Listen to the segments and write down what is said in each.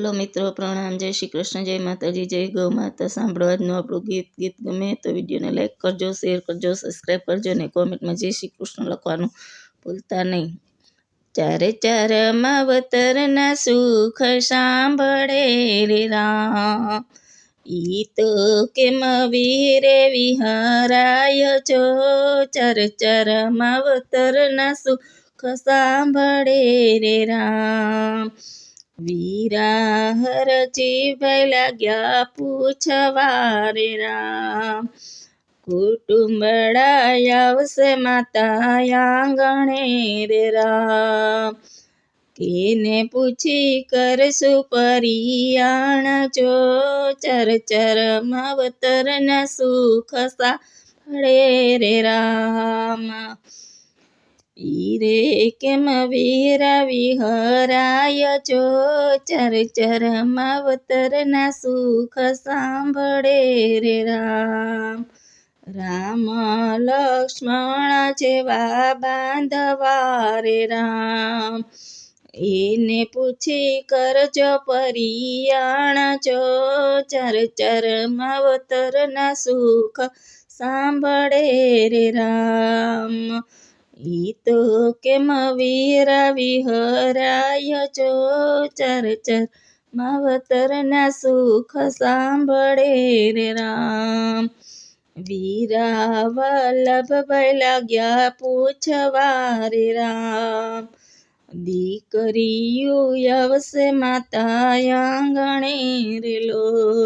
Hello મિત્રો, પ્રણામ. જય શ્રી કૃષ્ણ, જય માતાજી, જય ગૌ માતા. સાંભળો આજનું આપણું ગીત ગીત ગમે તો વિડીયોને લાઇક કરજો શેર કરજો સબસ્ક્રાઈબ કરજો અને કોમેન્ટમાં જય શ્રી કૃષ્ણ લખવાનું ભૂલતા નહીં. ચારે ચાર માવતરના સુખ સાંભળે રે રામ. ઈ તો કેમ વીરે વિહરાય છો? ચાર ચાર માવતરના સુખ સાંભળે રે રામ. વીરા હરજી ભાઈ લાગ્યા પૂછવા રે રામ. કુટુંબડા આવશે માતા આંગણે રે રામ. કેને પૂછી કરશું પરિયાણ જો ચર ચર માવતરના સુખ સાંભળે રે રામ. ઈરે કેમ વીરા વિહરાય છો ચર માવતરના સુખ સાંભળે રે રામ. રામ લક્ષ્મણ જેવા બાંધવા રે રામ. એને પૂછી કરજો પરિયાણ જો ચર ચર માવતરના સુખ સાંભળે રે રામ. ઈ તો કેમ વીરા વિહરાય છો? ચર ચર માવતરના સુખ સાંભળે રે રામ. વીરા વલ્લભભાઈ લાગ્યા પૂછવા રે રામ. દીકરીયું યવસે માતા આંગણે રે લોલ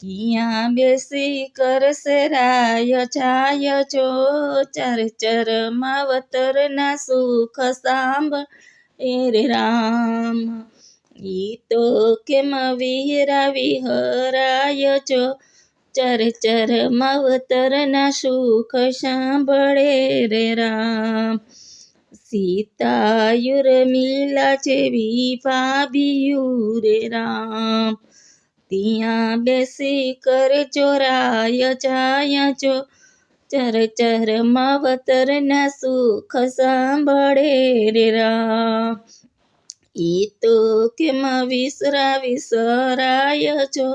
કિયાં બેસી કરશે રાય છાય છો? ચર ચર માવતરના સુખ સાંભળે રે રામ. ઈ તો કેમ વિહરા વિહરાય છો? ચર ચર માવતરના સુખ સાંભળે રે રામ. સીતાયુર મીલા જેવી ભાભી રે રામ. ત્યાં બેસી કર ચોરાય જાય જો. ચર ચર માવતરના સુખ સાંભળે રે રામ. ઈ તો કેમ વિસરા વિસરાય છો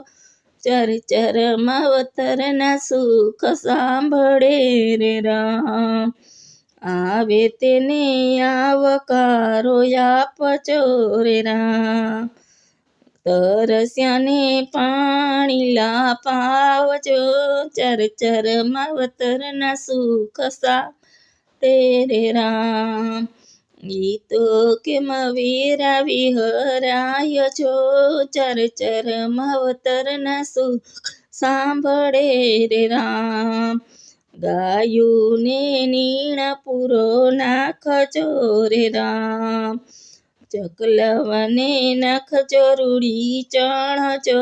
ચર ચર માવતરના સુખ સાંભળે રે રામ. આવે તેને આવકારો આપજો રે રામ. તરસ્યાને પાણી લા પાવજો ચર ચર માવતરના સુખ સા તેરે રામ. ઈ તો કેમ વીરા વિહરાય છો ચર ચર માવતરના સુખ સાંભળે રે રામ. ગાયુને નીણા પૂરો નાખજો રે રામ. ચકલવને નાખજો ચણ ચો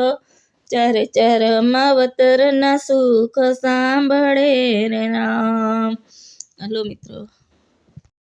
ચર ચર માવતરના સુખ સાંભળે રે રામ. હલો મિત્રો.